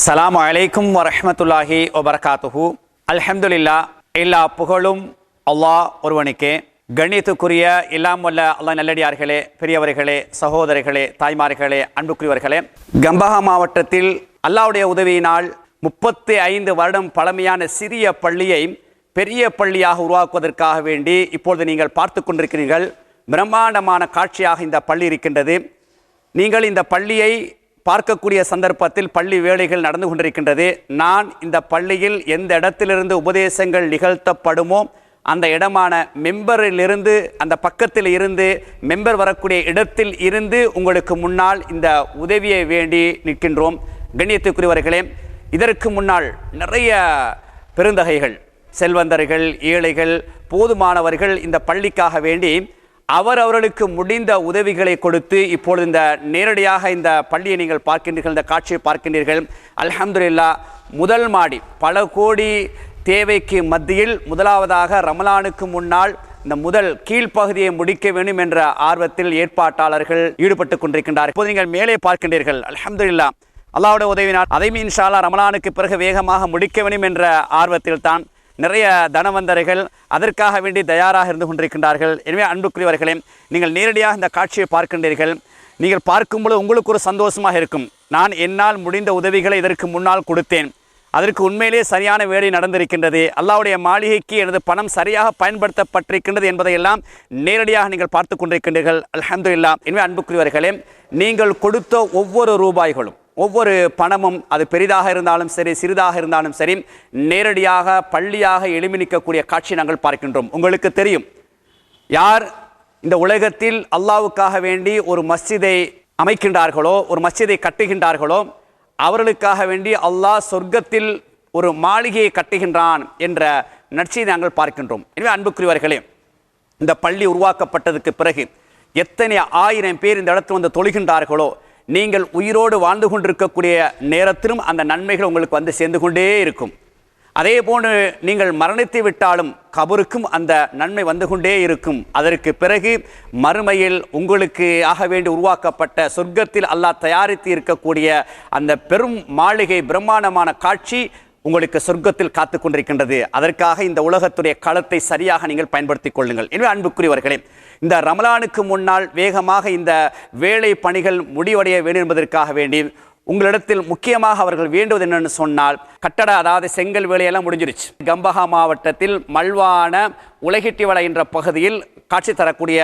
அஸ்லாம் அலைக்கும் வரமத்துல்லாஹி வபரகாத்துஹு அல்ஹம்துலில்லா எல்லா புகழும் அல்லாஹ் ஒருவனுக்கே. கண்ணியத்துக்குரிய எல்லாம் வல்ல அல்லாஹ் நல்லடியார்களே பெரியவர்களே சகோதரிகளே தாய்மார்களே அன்புக்குரியவர்களே. கம்பஹா மாவட்டத்தில் அல்லாவுடைய உதவியினால் முப்பத்தி ஐந்து வருடம் பழமையான சிறிய பள்ளியை பெரிய பள்ளியாக உருவாக்குவதற்காக வேண்டி இப்பொழுது நீங்கள் பார்த்து கொண்டிருக்கிறீர்கள். பிரம்மாண்டமான காட்சியாக இந்த பள்ளி இருக்கின்றது. நீங்கள் இந்த பள்ளியை பார்க்கக்கூடிய சந்தர்ப்பத்தில் பள்ளி வேலைகள் நடந்து கொண்டிருக்கின்றது. நான் இந்த பள்ளியில் எந்த இடத்திலிருந்து உபதேசங்கள் நிகழ்த்தப்படுமோ அந்த இடமான மெம்பரிலிருந்து அந்த பக்கத்தில் இருந்து மெம்பர் வரக்கூடிய இடத்தில் இருந்து உங்களுக்கு முன்னால் இந்த உதவியை வேண்டி நிற்கின்றோம். கண்ணியத்துக்குரியவர்களே இதற்கு முன்னால் நிறைய பெருந்தகைகள் செல்வந்தர்கள் ஏழைகள் போதுமானவர்கள் இந்த பள்ளிக்காக வேண்டி அவர் அவர்களுக்கு முடிந்த உதவிகளை கொடுத்து இப்பொழுது இந்த நேரடியாக இந்த பள்ளியை நீங்கள் பார்க்கின்றீர்கள் இந்த காட்சியை பார்க்கின்றீர்கள். அல்ஹம்துலில்லா முதல் மாடி பல கோடி தேவைக்கு மத்தியில் முதலாவதாக ரமலானுக்கு முன்னால் இந்த முதல் கீழ்ப்பகுதியை முடிக்க வேண்டும் என்ற ஆர்வத்தில் ஏற்பாட்டாளர்கள் ஈடுபட்டு கொண்டிருக்கின்றார் இப்போது நீங்கள் மேலே பார்க்கின்றீர்கள். அல்ஹம்துலில்லா அல்லாஹ்வுடைய உதவினால் அதையும் மீன்ஷாலா ரமலானுக்கு பிறகு வேகமாக முடிக்க வேண்டும் என்ற ஆர்வத்தில் தான் நிறைய தனவந்தர்கள் அதற்காக வேண்டி தயாராக இருந்து கொண்டிருக்கின்றார்கள். எனவே அன்புக்குரியவர்களே நீங்கள் நேரடியாக இந்த காட்சியை பார்க்கின்றீர்கள். நீங்கள் பார்க்கும்பொழுது உங்களுக்கு ஒரு சந்தோஷமாக இருக்கும். நான் என்னால் முடிந்த உதவிகளை இதற்கு முன்னால் கொடுத்தேன். அதற்கு உண்மையிலே சரியான வேலை நடந்திருக்கின்றது. அல்லாவுடைய மாளிகைக்கு எனது பணம் சரியாக பயன்படுத்தப்பட்டிருக்கின்றது என்பதையெல்லாம் நேரடியாக நீங்கள் பார்த்து கொண்டிருக்கின்றீர்கள். அல்ஹம்துலில்லாஹ். எனவே அன்புக்குரியவர்களே நீங்கள் கொடுத்த ஒவ்வொரு ரூபாய்களும் ஒவ்வொரு பணமும் அது பெரிதாக இருந்தாலும் சரி சிறிதாக இருந்தாலும் சரி நேரடியாக பள்ளியாக எழுமி காட்சி நாங்கள் பார்க்கின்றோம். உங்களுக்கு தெரியும். யார் இந்த உலகத்தில் அல்லாவுக்காக வேண்டி ஒரு மஸ்ஜிதை அமைக்கின்றார்களோ ஒரு மஸ்ஜிதை கட்டுகின்றார்களோ அவர்களுக்காக வேண்டி அல்லாஹ் சொர்க்கத்தில் ஒரு மாளிகையை கட்டுகின்றான் என்ற நட்சியை நாங்கள் பார்க்கின்றோம். எனவே அன்புக்குரியவர்களே இந்த பள்ளி உருவாக்கப்பட்டதுக்கு பிறகு எத்தனை ஆயிரம் பேர் இந்த இடத்துல வந்து தொழுகின்றார்களோ நீங்கள் உயிரோடு வாழ்ந்து கொண்டிருக்கக்கூடிய நேரத்திலும் அந்த நன்மைகள் உங்களுக்கு வந்து சேர்ந்து கொண்டே இருக்கும். அதே போன்று நீங்கள் மரணித்து விட்டாலும் கபருக்கும் அந்த நன்மை வந்து கொண்டே இருக்கும். அதற்கு பிறகு மறுமையில் உங்களுக்கு ஆக வேண்டி உருவாக்கப்பட்ட சொர்க்கத்தில் அல்லாஹ் தயாரித்து இருக்கக்கூடிய அந்த பெரும் மாளிகை பிரம்மாண்டமான காட்சி உங்களுக்கு சொர்க்கத்தில் காத்து கொண்டிருக்கின்றது. அதற்காக இந்த உலகத்துடைய களத்தை சரியாக நீங்கள் பயன்படுத்திக் கொள்ளுங்கள். எனவே அன்புக்குரியவர்களே இந்த ரமலானுக்கு முன்னால் வேகமாக இந்த வேலை பணிகள் முடிவடைய வேண்டும் என்பதற்காக வேண்டி உங்களிடத்தில் முக்கியமாக அவர்கள் வேண்டுவது என்னன்னு சொன்னால் கட்டட அதாவது செங்கல் வேலையெல்லாம் முடிஞ்சிருச்சு. கம்பஹா மாவட்டத்தில் மல்வான உலகிட்டிவளை என்ற பகுதியில் காட்சி தரக்கூடிய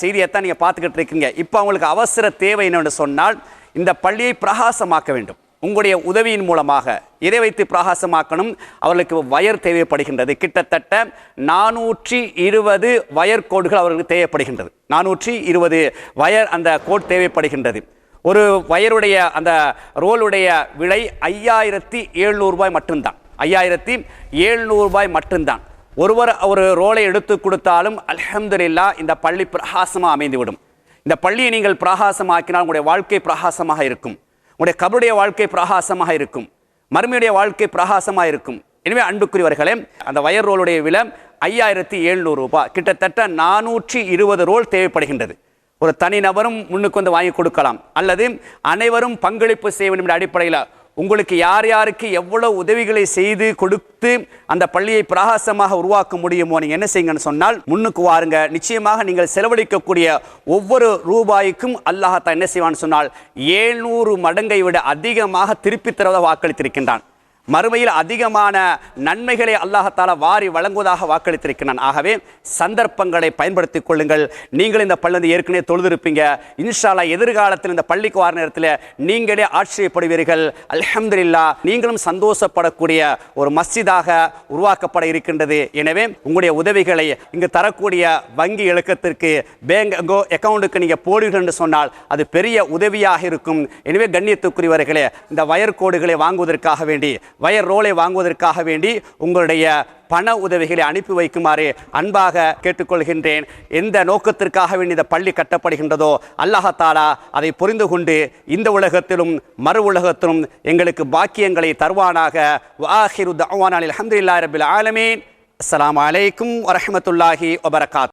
செய்தியைத்தான் நீங்கள் பார்த்துக்கிட்டு இருக்கீங்க. இப்போ அவங்களுக்கு அவசர தேவை என்னென்னு சொன்னால் இந்த பள்ளியை பிரகாசமாக்க வேண்டும். உங்களுடைய உதவியின் மூலமாக இதை வைத்து பிரகாசமாக்கணும். அவர்களுக்கு வயர் தேவைப்படுகின்றது. கிட்டத்தட்ட நானூற்றி இருபது வயர் கோடுகள் அவர்களுக்கு தேவைப்படுகின்றது. நானூற்றி இருபது வயர் அந்த கோட் தேவைப்படுகின்றது. ஒரு வயருடைய அந்த ரோலுடைய விலை ஐயாயிரத்தி ஏழ்நூறுபாய் ரூபாய் மட்டும்தான். ஐயாயிரத்தி எழுநூறு ரூபாய் மட்டும்தான். ஒருவர் ஒரு ரோலை எடுத்து கொடுத்தாலும் அலமதுல்லா இந்த பள்ளி பிரகாசமாக அமைந்துவிடும். இந்த பள்ளியை நீங்கள் பிரகாசமாக்கினால் உங்களுடைய வாழ்க்கை பிரகாசமாக இருக்கும். உங்களுடைய கபருடைய வாழ்க்கை பிரகாசமாக இருக்கும். மறுமையுடைய வாழ்க்கை பிரகாசமாக இருக்கும். எனவே அன்புக்குரியவர்களே அந்த வயர் ரோலுடைய விலை ஐயாயிரத்தி எழுநூறு ரூபாய் கிட்டத்தட்ட நானூற்றி இருபது ரோல் தேவைப்படுகின்றது. ஒரு தனிநபரும் முன்னுக்கு வந்து வாங்கி கொடுக்கலாம். அல்லது அனைவரும் பங்களிப்பு செய்ய வேண்டும் என்ற அடிப்படையில் உங்களுக்கு யார் யாருக்கு எவ்வளவு உதவிகளை செய்து கொடுத்து அந்த பள்ளியை பிரகாசமாக உருவாக்க முடியுமோ நீங்கள் என்ன செய்யுங்கன்னு சொன்னால் முன்னுக்கு வாருங்க. நிச்சயமாக நீங்கள் செலவழிக்கக்கூடிய ஒவ்வொரு ரூபாய்க்கும் அல்லாஹத்தா என்ன செய்வான்னு சொன்னால் ஏழ்நூறு மடங்கை விட அதிகமாக திருப்பி தருவதாக வாக்களித்திருக்கின்றான். மறுமையில் அதிகமான நன்மைகளை அல்லாஹத்தால வாரி வழங்குவதாக வாக்களித்திருக்கிறான். ஆகவே சந்தர்ப்பங்களை பயன்படுத்திக் கொள்ளுங்கள். நீங்கள் இந்த பள்ளி வந்து ஏற்கனவே தொழுதிருப்பீங்க. இன்ஷாலா எதிர்காலத்தில் இந்த பள்ளிக்கு வார நேரத்தில் நீங்களே ஆச்சரியப்படுவீர்கள். அல்ஹம்துலில்லா நீங்களும் சந்தோஷப்படக்கூடிய ஒரு மஸ்ஜிதாக உருவாக்கப்பட இருக்கின்றது. எனவே உங்களுடைய உதவிகளை இங்கு தரக்கூடிய வங்கி இலக்கத்திற்கு பேங்க் அக்கௌண்ட்டுக்கு நீங்கள் போடுவீர்கள் என்று சொன்னால் அது பெரிய உதவியாக இருக்கும். எனவே கண்ணியத்துக்குரியவர்களே இந்த வயர்கோடுகளை வாங்குவதற்காக வேண்டி வயர் ரோலை வாங்குவதற்காக வேண்டி உங்களுடைய பண உதவிகளை அனுப்பி வைக்குமாறு அன்பாக கேட்டுக்கொள்கின்றேன். எந்த நோக்கத்திற்காக வேண்டி இந்த பள்ளி கட்டப்படுகின்றதோ அல்லாஹாலா அதை புரிந்து கொண்டு இந்த உலகத்திலும் மறு உலகத்திலும் எங்களுக்கு பாக்கியங்களை தருவானாக. வாஹிரு தவானாலில் அஹமதுல்லா ரபில் ஆலமீன். அஸ்லாம் வலைக்கும் வரமத்துல்லாஹி வபரகாத்.